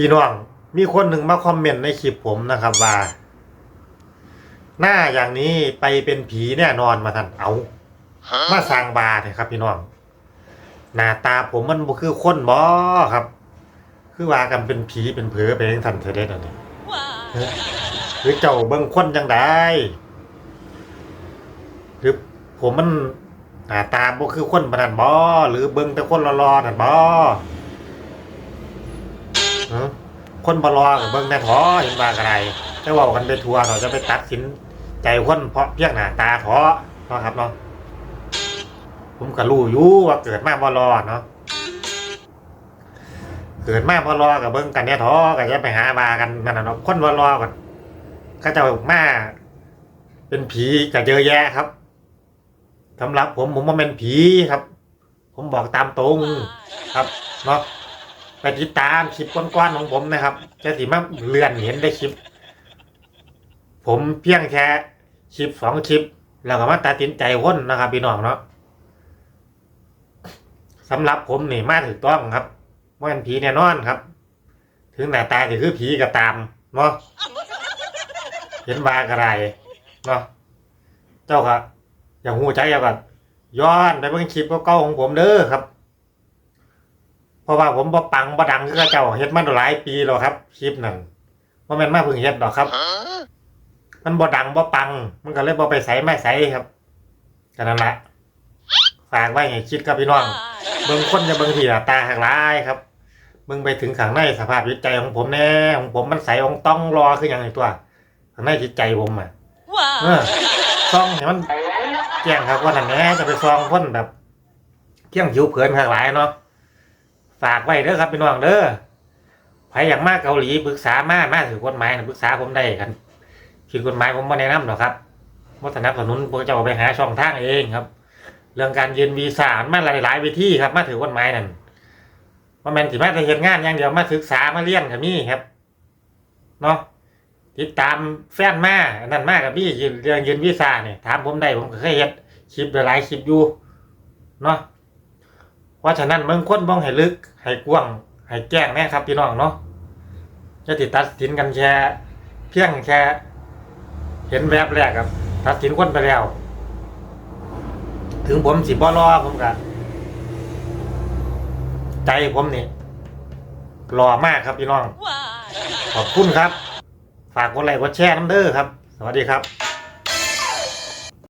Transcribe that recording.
พี่น้องมีคนหนึ่งมาคอมเมนต์ในคลิปผมนะครับว่า หน้าอย่างนี้ไปเป็นผีแน่นอนมาท่านเอามาสร้างบาเนี่ยครับ พี่น้องหน้าตาผมมันบ่คือคนบ่ครับ คือว่ากันเป็นผีเป็นเผอไปเองท่านเธอได้ตอนนี้หรือเจ้าเบิ่งคนจังไดหรือผมมันหน้าตาบ่คือคนปานนั้นบ่หรือเบิ่งแต่คนรอๆนั่นบ่ เออคนบ่รอก็เบิ่งแต่ถอเห็นว่าก็ได้แต่ว้ากันไปทั่วเนาจะไปตัดสินใจคนเพราะเพียงหน้าตาถอเนาะครับเนาะผมก็รู้อยู่ว่าเกิดมาบ่รอเนาะเกิดมาบ่รอก็เบิ่งกันแน่ถอก็จะไปหาว่ากันนั่นน่ะเนาะคนบ่รอก็เขาเจ้ามาเป็นผีก็เยอะแยะครับสำหรับผมผมบ่แม่นผีครับ ผมบอกตามตรงครับเนาะ ไปติดตามคลิปก้อนๆของผมนะครับจะสิมาเลื่อนเห็นได้คลิป ผมเพียงแค่คลิปสองคลิป แล้วก็มาตัดสินใจวนนะครับพี่น้องเนาะสำหรับผมนี่มาถูกต้องครับว่าเป็นผีแน่นอนครับ ถึงหน้าตาจะคือผีก็ตามเนาะเห็นบากระไรเนาะเจ้าก็อย่างหูใจเจ้าก็ย้อนไปเบิ่งคลิปเก่าๆของผมเด้อครับ เพราะว่าผมบ่ปังบ่ดังคือเจ้าเฮ็ดมาหลายปีแล้วครับคลิปนั่นบ่แม่นมาเพิ่งเฮ็ดดอกครับ มันบ่ดังบ่ปัง มันก็เลยบ่ไปใส่ไม่ใส่ครับก็นั่นละฝากไว้ให้คิดกับพี่น้องเบิ่งคนจะเบิ่งที่หน้าตาหักหลายครับเบิ่งไปถึงข้างในสภาพจิตใจของผมแน่ของผมมันใสองต้องรอคือหยังไงตัวข้างในจิตใจผมอะเออซองเนี่ยมันแจ้งครับว่านั่นแหละจะไปซองคนแบบเที่ยงผิวเผินข้างหลายเนาะ ฝากไว้เด้อครับพี่น้องเด้อใครอยากมาเกาหลีปรึกษามามาถือกฎหมายนะปรึกษาผมได้กันผิดกฎหมายผมไม่แนะนำหรอกครับวัฒนสนุนพวกเจ้าไปหาช่องทางเองครับ เรื่องการยืนวีซ่ามันมาหลายๆวิธีครับ มาถือกฎหมายนั่นว่าแมนสิมาแต่เห็นงานอย่างเดียวมาศึกษามาเรียนกับมี่ครับเนาะติดตามแฟนมาอันนั่นมากกับพี่เรื่องยืนวีซ่าเนี่ยถามผมได้ผมก็เคยเฮ็ดคลิปหลายคลิปอยู่เนาะ เพราะฉะนั้นเมืองคนบ้องให้ลึกให้กว้างให้แจ้งแน่ครับพี่น้องเนาะจะติดตัดสินกันแค่เพียงแค่เห็นแวบแรกครับ ตัดสินคนไปแล้ว ถึงผมสิบ่รอผมก็ใจผมนี่รอมากครับพี่น้อง ขอบคุณครับ ฝากกดไลค์กดแชร์น้ำเด้อครับ สวัสดีครับ